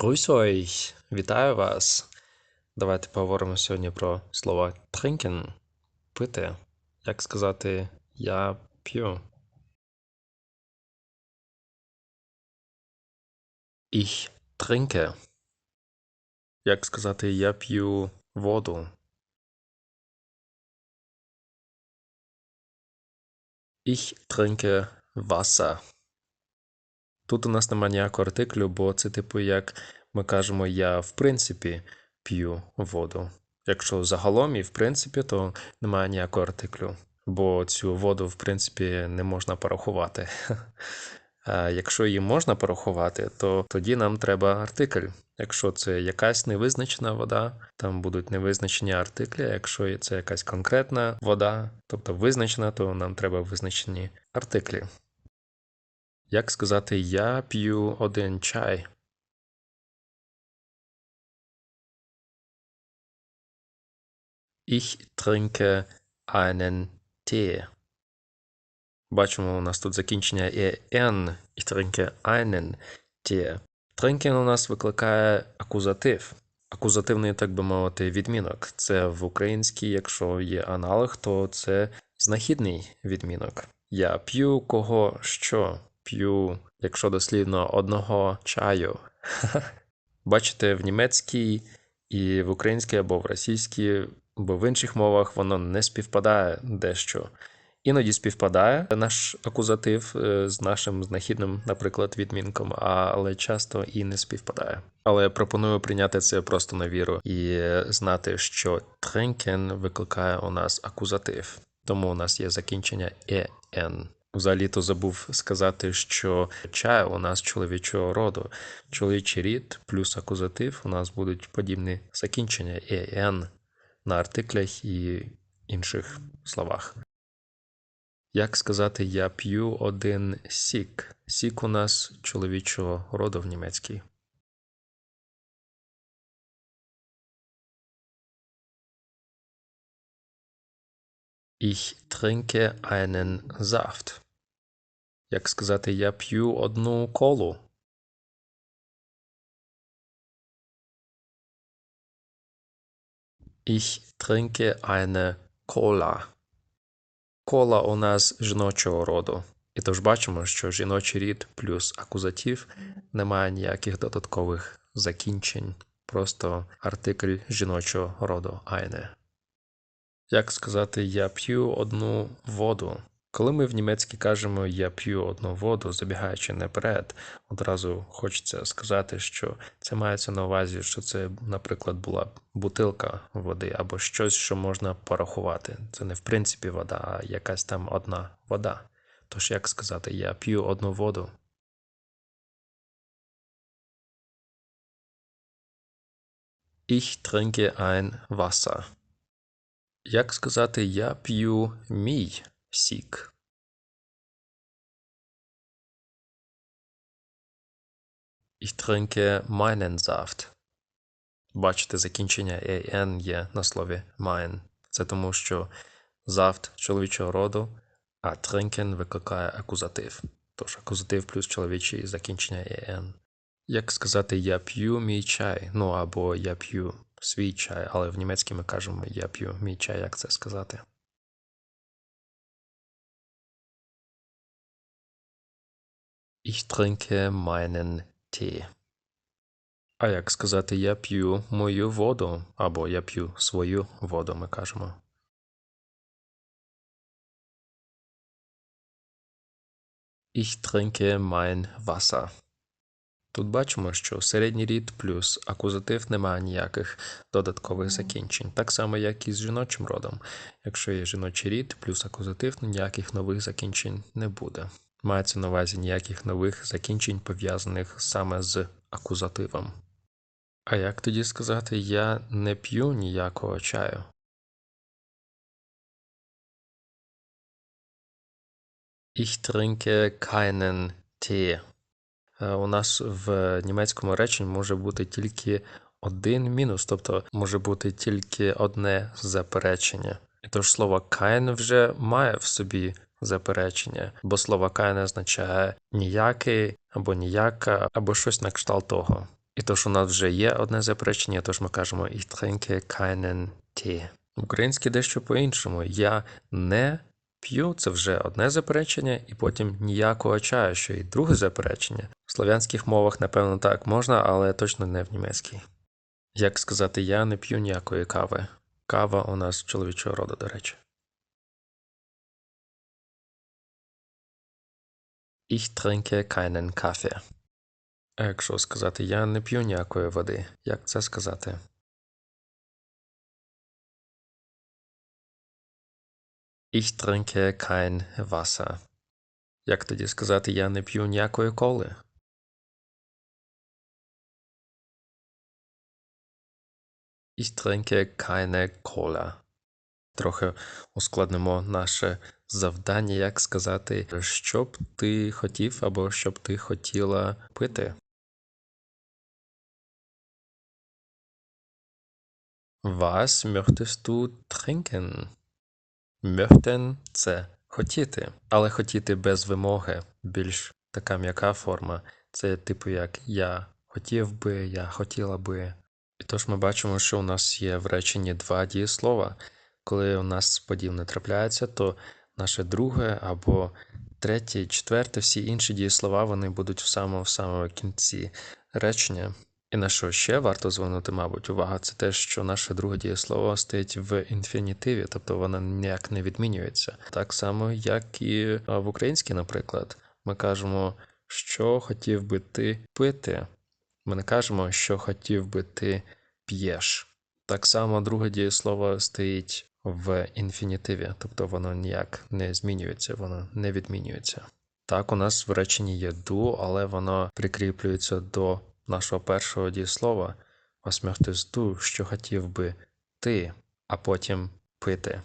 Grüß вітаю вас. Давайте поговоримо сьогодні про слово trinken – пити. Як сказати я п'ю? Ich trinke. Як сказати я п'ю воду? Ich trinke Wasser. Тут у нас немає ніякого артиклю, бо це типу як ми кажемо я в принципі п'ю воду. Якщо загалом і в принципі, то немає ніякого артиклю, бо цю воду, в принципі, не можна порахувати. А якщо її можна порахувати, то тоді нам треба артикль. Якщо це якась невизначена вода, там будуть невизначені артиклі. Якщо це якась конкретна вода, тобто визначена, то нам треба визначені артиклі. Як сказати я п'ю один чай? Ich trinke einen Tee. Бачимо, у нас тут закінчення «en». Ich trinke einen Tee. Trinken у нас викликає акузатив. Акузативний, так би мовити, відмінок. Це в українській, якщо є аналог, то це знахідний відмінок. Я п'ю кого що. П'ю, якщо дослівно, одного чаю. Бачите, в німецькій і в українській або в російській, бо в інших мовах воно не співпадає дещо. Іноді співпадає наш акузатив е, з нашим знахідним, наприклад, відмінком, але часто і не співпадає. Але пропоную прийняти це просто на віру і знати, що тренкен викликає у нас акузатив, тому у нас є закінчення «en». Взагалі-то забув сказати, що чай у нас чоловічого роду. Чоловічий рід плюс акузатив у нас будуть подібні закінчення «en» на артиклях і інших словах. Як сказати я п'ю один сік? Сік у нас чоловічого роду в німецькій. Ich trinke einen Saft. Як сказати я п'ю одну колу? Ich trinke eine Cola. Кола у нас жіночого роду. І тож бачимо, що жіночий рід плюс акузатив немає ніяких додаткових закінчень, просто артикль жіночого роду eine. Як сказати я п'ю одну воду? Коли ми в німецькій кажемо я п'ю одну воду, забігаючи наперед, одразу хочеться сказати, що це мається на увазі, що це, наприклад, була бутилка води або щось, що можна порахувати. Це не в принципі вода, а якась там одна вода. Тож як сказати, я п'ю одну воду. Ich trinke ein Wasser. Як сказати я п'ю мій сік? Ich trinke meinen Saft. Бачите, закінчення «en» є на слові mein. Це тому, що зафт чоловічого роду, а trinken викликає акузатив. Тож акузатив плюс чоловічий закінчення «en». Як сказати я п'ю мій чай, ну або я п'ю свій чай, але в німецькій ми кажемо я п'ю мій чай, як це сказати. Ich trinke meinen Tee. А як сказати я п'ю мою воду, або я п'ю свою воду, ми кажемо. Ich trinke mein Wasser. Тут бачимо, що середній рід плюс акузатив немає ніяких додаткових закінчень, так само, як і з жіночим родом. Якщо є жіночий рід плюс акузатив, ніяких нових закінчень не буде. Мається на увазі ніяких нових закінчень, пов'язаних саме з акузативом. А як тоді сказати я не п'ю ніякого чаю? Ich trinke keinen Tee. Е, у нас в німецькому реченні може бути тільки один мінус, тобто може бути тільки одне заперечення. І тож слово kein вже має в собі заперечення, бо слово kein означає ніякий або ніяка, або щось на кшталт того. І тож у нас вже є одне заперечення, тож ми кажемо ich trinke keinen Tee. В українській дещо по-іншому. Я не п'ю це вже одне заперечення, і потім ніякого чаю, що і друге заперечення. В слов'янських мовах, напевно, так можна, але точно не в німецькій. Як сказати, я не п'ю ніякої кави. Кава у нас чоловічого роду, до речі. Ich trinke keinen Kaffee. А якщо сказати я не п'ю ніякої води, як це сказати? Ich trinke kein Wasser. Як тоді сказати я не п'ю ніякої коли? Ich trinke keine Cola. Трохи ускладнимо наше завдання, як сказати, що б ти хотів або що б ти хотіла пити. Was möchtest du trinken? Möchten – це хотіти, але хотіти без вимоги, більш така м'яка форма. Це типу як я хотів би, я хотіла би. І тож ми бачимо, що у нас є в реченні два дієслова. Коли у нас подібне трапляється, то наше друге або третє, четверте, всі інші дієслова вони будуть в самому в самому кінці речення. І на що ще варто звернути, мабуть, увагу, це те, що наше друге дієслово стоїть в інфінітиві, тобто воно ніяк не відмінюється. Так само, як і в українській, наприклад, ми кажемо, що хотів би ти пити. Ми не кажемо, що хотів би ти п'єш. Так само друге дієслово стоїть в інфінітиві, тобто воно ніяк не змінюється, воно не відмінюється. Так, у нас в реченні є ду, але воно прикріплюється до нашого першого дієслова möchtest du, що хотів би ти, а потім пити.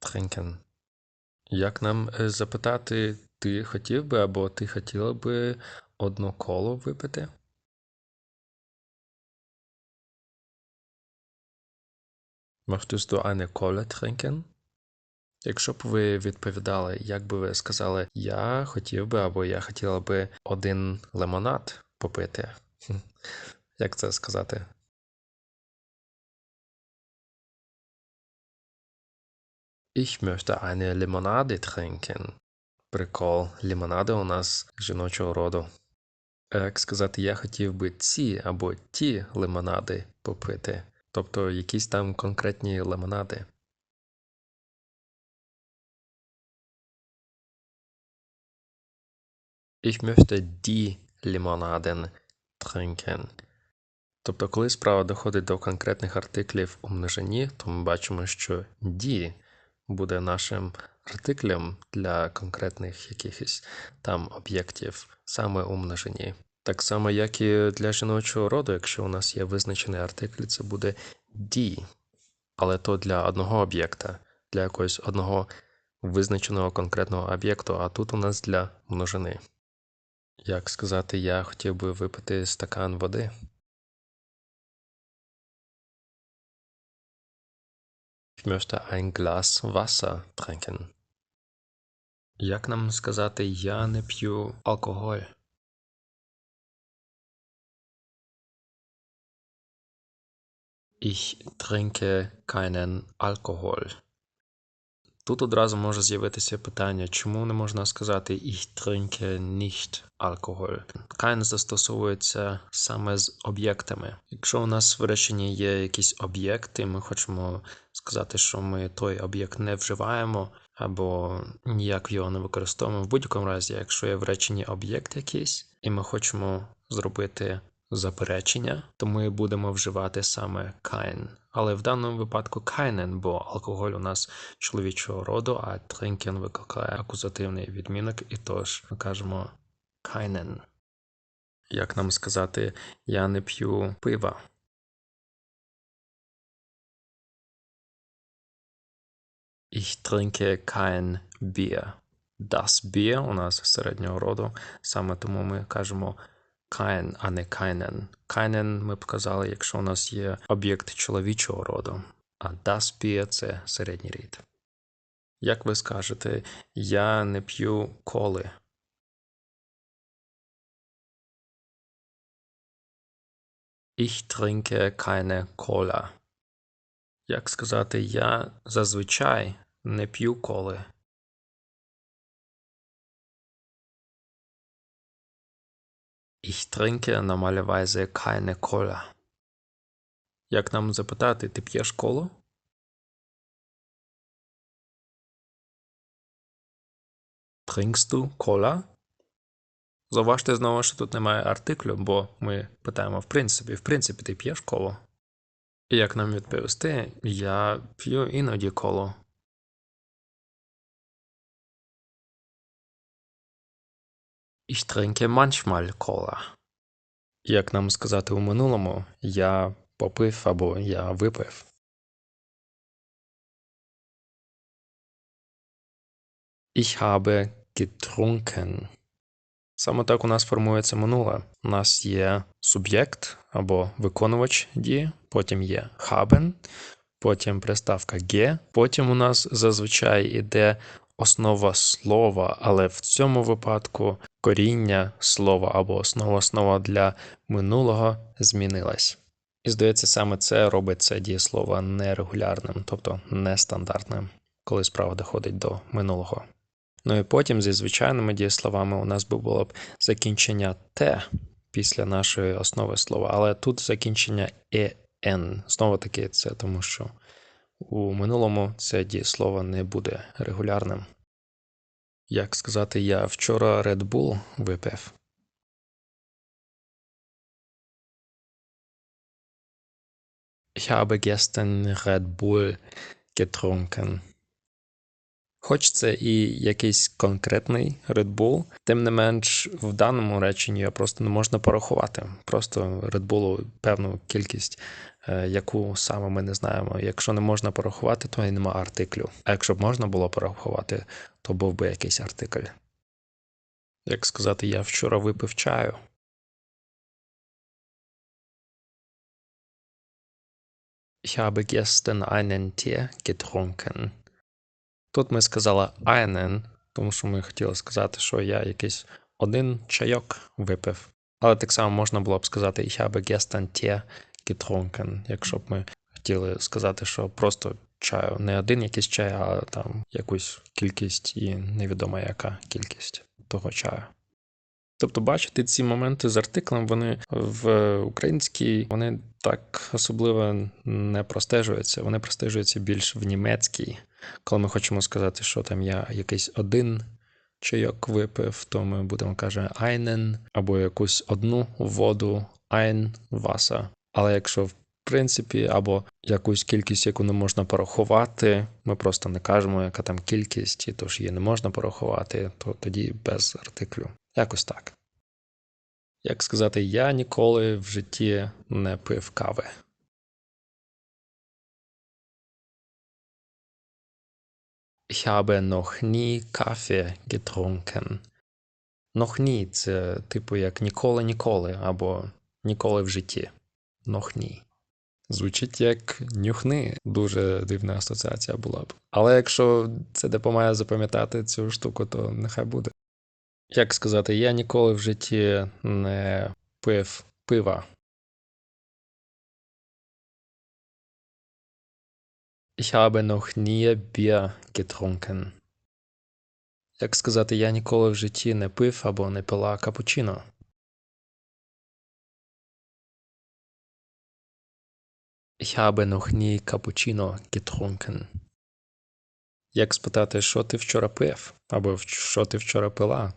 Trinken. Як нам е, запитати, ти хотів би або ти хотіла би одну коло випити? Möchtest du eine Cola trinken? Якщо б ви відповідали, як би ви сказали, я хотів би або я хотіла би один лимонад попити. Як це сказати? Ich möchte eine Limonade trinken. Прикол. Лімонади у нас жіночого роду. Як сказати, я хотів би ці або ті лимонади попити. Тобто якісь там конкретні лимонади. Ich möchte die Limonaden trinken. Тобто, коли справа доходить до конкретних артиклів у множині, то ми бачимо, що die буде нашим артиклем для конкретних якихось там об'єктів саме у множині. Так само, як і для жіночого роду, якщо у нас є визначений артикль, це буде die. Але то для одного об'єкта, для якогось одного визначеного конкретного об'єкту, а тут у нас для множини. Як сказати, я хотів би випити стакан води. Ich möchte ein Glas Wasser trinken. Як нам сказати, я не п'ю алкоголь? Ich trinke keinen Alkohol. Тут одразу може з'явитися питання, чому не можна сказати Ich trinke nicht Alkohol. Kein застосовується саме з об'єктами. Якщо у нас в реченні є якийсь об'єкт, і ми хочемо сказати, що ми той об'єкт не вживаємо, або ніяк його не використовуємо. В будь-якому разі, якщо є в реченні об'єкт якийсь, і ми хочемо зробити заперечення, то ми будемо вживати саме kein. Але в даному випадку keinen, бо алкоголь у нас чоловічого роду, а trinken викликає акузативний відмінок, і тож ми кажемо keinen. Як нам сказати, я не п'ю пива. Ich trinke kein Bier. Das Bier у нас середнього роду, саме тому ми кажемо kein, а не keinen. Keinen ми б казали, якщо у нас є об'єкт чоловічого роду, а Bier – це середній рід. Як ви скажете, я не п'ю коли. Ich trinke keine Cola. Як сказати я зазвичай не п'ю коли. Ich trinke normalerweise keine Cola. Як нам запитати, ти п'єш колу? Trinkst du Cola? Зауважте знову, що тут немає артиклю, бо ми питаємо в принципі, в принципі, ти п'єш коло? Як нам відповісти, я п'ю іноді коло. Ich trinke manchmal Cola. Як нам сказати у минулому, я попив або я випив. Ich habe getrunken. Саме так у нас формується минуле. У нас є суб'єкт або виконувач дії, потім є haben, потім приставка ge, потім у нас зазвичай іде основа слова, але в цьому випадку коріння слова або основа слова для минулого змінилась. І здається, саме це робить це дієслово нерегулярним, тобто нестандартним, коли справа доходить до минулого. Ну і потім зі звичайними дієсловами у нас би було б закінчення те після нашої основи слова, але тут закінчення «ен». Знову таки, це тому, що у минулому це дієслово не буде регулярним. Як сказати, я вчора Red Bull випив. Ich habe gestern Red Bull getrunken. Хоч це і якийсь конкретний Red Bull, тим не менш в даному реченні його просто не можна порахувати. Просто Red Bull певну кількість, е, яку саме ми не знаємо. Якщо не можна порахувати, то і нема артиклю. А якщо б можна було порахувати, то був би якийсь артикль. Як сказати, я вчора випив чаю. Ich habe gestern einen Tee getrunken. Тут ми сказали einen, тому що ми хотіли сказати, що я якийсь один чайок випив. Але так само можна було б сказати Ich habe gestern Tee getrunken, якщо б ми хотіли сказати, що просто чаю. Не один якийсь чай, а там якусь кількість і невідома яка кількість того чаю. Тобто, бачите, ці моменти з артиклем, вони в українській, вони так особливо не простежуються. Вони простежуються більш в німецькій. Коли ми хочемо сказати, що там я якийсь один чайок випив, то ми будемо каже einen, або якусь одну воду, ein Wasser. Але якщо в принципі, або якусь кількість, яку не можна порахувати, ми просто не кажемо, яка там кількість, і тож її не можна порахувати, то тоді без артиклю. Якось так. Як сказати, я ніколи в житті не пив кави. Ich habe noch nie Kaffee getrunken. Noch nie – це типу як ніколи-ніколи або ніколи в житті. Noch nie. Звучить як нюхни. Дуже дивна асоціація була б. Але якщо це допомагає запам'ятати цю штуку, то нехай буде. Як сказати, я ніколи в житті не пив пива. Ich habe noch nie Bier getrunken. Як сказати, я ніколи в житті не пив або не пила капучино. Ich habe noch nie Cappuccino getrunken. Як спитати, що ти вчора пив? Або що ти вчора пила?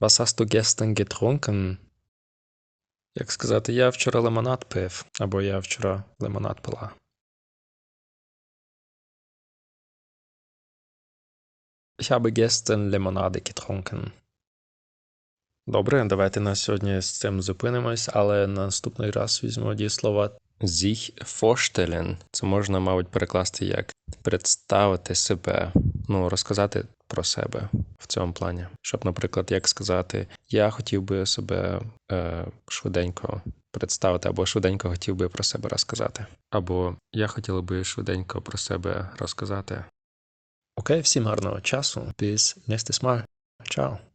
Was hast du gestern getrunken? Як сказати, я вчора лимонад пив, або я вчора лимонад пила. Ich habe gestern Limonade getrunken. Добре, давайте на сьогодні з цим зупинимось, але на наступний раз візьмемо дієслова sich vorstellen. Це можна, мабуть, перекласти як представити себе, ну, розказати про себе в цьому плані. Щоб, наприклад, як сказати, я хотів би себе е, швиденько представити, або швиденько хотів би про себе розказати. Або я хотів би швиденько про себе розказати. Окей, всім гарного часу. Peace. nächstes Mal. Ciao.